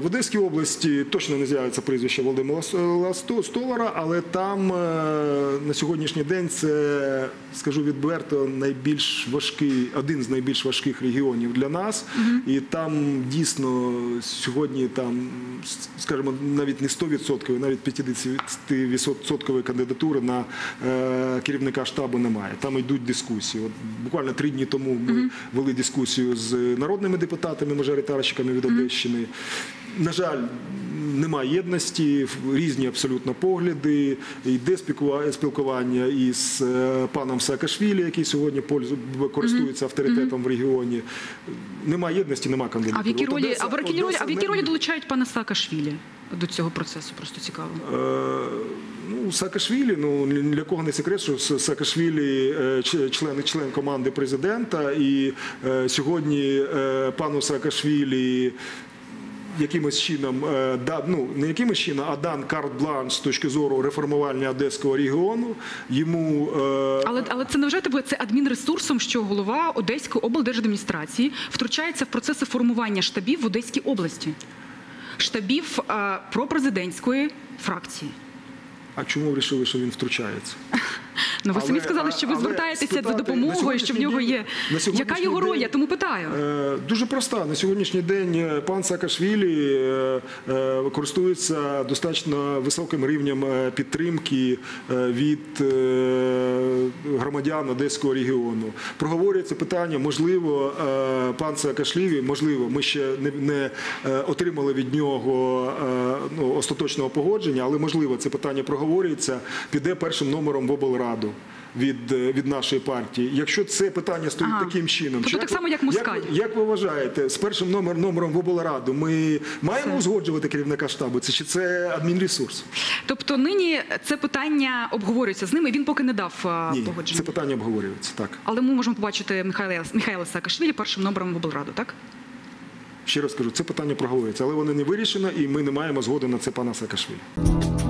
В Одеській області точно не з'явиться прізвище Володимира Сто- Столара, але там е, на сьогоднішній день це, скажу відверто, найбільш важкий, один з найбільш важких регіонів для нас. І там дійсно сьогодні там, скажімо, навіть не 100%, навіть 50% кандидатури на е, керівника штабу немає. Там йдуть дискусії. От буквально три дні тому ми вели дискусію з народними депутатами, мажоритарщиками від Одещини. На жаль, немає єдності, різні абсолютно погляди. Йде спілкува- спілкування із е, паном Саакашвілі, який сьогодні користується авторитетом в регіоні. Немає єдності, немає А в якій ролі, а в якій ролі, Одеса а в якій ролі долучають пана Саакашвілі до цього процесу? Просто цікаво. Е, Ну, Саакашвілі, ну для кого не секрет, що Са- Саакашвілі е, член, член команди президента, і е, сьогодні е, пану Саакашвілі якимось чином е, да, ну не якимось чином, а дан карт-бланш з точки зору реформування одеського регіону. Йому е, Але але це не вважаєте тебе це адмінресурсом, що голова Одеської облдержадміністрації втручається в процеси формування штабів в Одеській області, штабів е, пропрезидентської фракції. А чому вирішили, що він втручається? Ну ви Але- самі сказали, що ви звертаєтеся спитати за допомогою, що в нього є. Яка його роль? Я тому питаю. Е, Дуже проста. На сьогоднішній день е, пан Саакашвілі е, е, користується достатньо високим рівнем підтримки від громадян Одеського регіону. Проговорюється питання, можливо, пан Саакашвілі, можливо, ми ще не, не отримали від нього ну, остаточного погодження, але можливо це питання проговорюється, піде першим номером в облраду. Від, е, від нашої партії, якщо це питання стоїть Ага. таким чином, Тобто так само, як Москаль. ви- як ви вважаєте, з першим номер, номером в облраду ми маємо Це- узгоджувати керівника штабу? Це чи це адмінресурс? Тобто нині це питання обговорюється з ними. Він поки не дав е, Ні, погодження. це питання обговорюється. Так Але ми можемо побачити Михайла Михайла Саакашвілі першим номером в облраду, так? Ще раз кажу, це питання проговорюється, але воно не вирішено, і ми не маємо згоди на це пана Саакашвілі.